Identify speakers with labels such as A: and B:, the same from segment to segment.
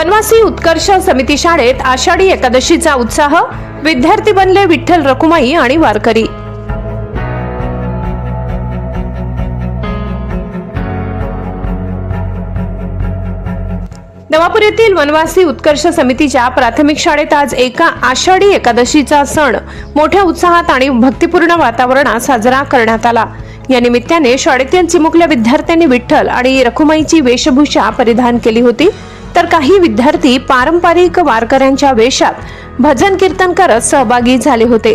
A: वनवासी उत्कर्ष समिती शाळेत आषाढी एकादशीचा उत्साह विद्यार्थी बनले विठ्ठल रखुमाई आणि वारकरी. नवापूर येथील वनवासी उत्कर्ष समितीच्या प्राथमिक शाळेत आज एका आषाढी एकादशीचा सण मोठ्या उत्साहात आणि भक्तिपूर्ण वातावरणात साजरा करण्यात आला. या निमित्ताने शाळेतील चिमुकल्या विद्यार्थ्यांनी विठ्ठल आणि रखुमाईची वेशभूषा परिधान केली होती. तर काही विद्यार्थी पारंपरिक वारकऱ्यांच्या वेशात भजन कीर्तन करत सहभागी झाले होते.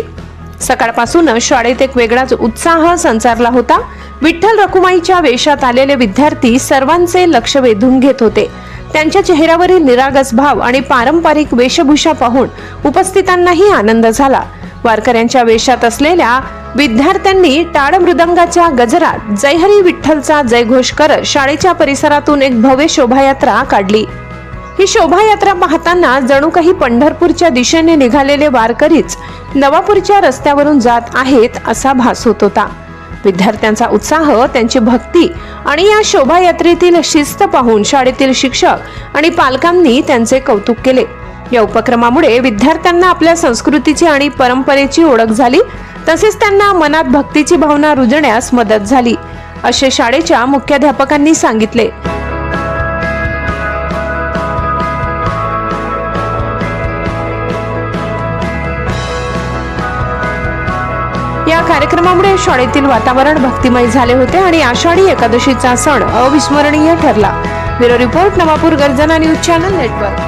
A: सकाळपासूनच शाळेत एक वेगळाच उत्साह संचारला होता. विठ्ठल रखुमाईच्या वेशात आलेले विद्यार्थी सर्वांचे लक्ष वेधून घेत होते. त्यांच्या चेहऱ्यावरील निरागस भाव आणि पारंपरिक वेशभूषा पाहून उपस्थितांनाही आनंद झाला. वारकऱ्यांच्या वेशात असलेल्या विद्यार्थ्यांनी टाळ मृदंगाच्या गजरात जयहरी विठ्ठलचा जयघोष करत शाळेच्या परिसरातून एक भव्य शोभायात्रा काढली. ही शोभायात्रा पाहताना जणू काही पंढरपूरच्या दिशेने निघालेले वारकरीच नवापूरच्या रस्त्यावरून जात आहेत असा भास होत होता. विद्यार्थ्यांचा उत्साह त्यांची भक्ती आणि या शोभायात्रेतील शिस्त पाहून शाळेतील शिक्षक आणि पालकांनी त्यांचे कौतुक केले. या उपक्रमामुळे विद्यार्थ्यांना आपल्या संस्कृतीची आणि परंपरेची ओळख झाली तसेच त्यांना मनात भक्तीची भावना रुजण्यास मदत झाली असे शाळेच्या मुख्याध्यापकांनी सांगितले. या कार्यक्रमामुळे शाळेतील वातावरण भक्तिमय झाले होते आणि आषाढी एकादशीचा सण अविस्मरणीय ठरला. ब्युरो रिपोर्ट नवापूर गर्जना न्यूज चॅनल नेटवर्क.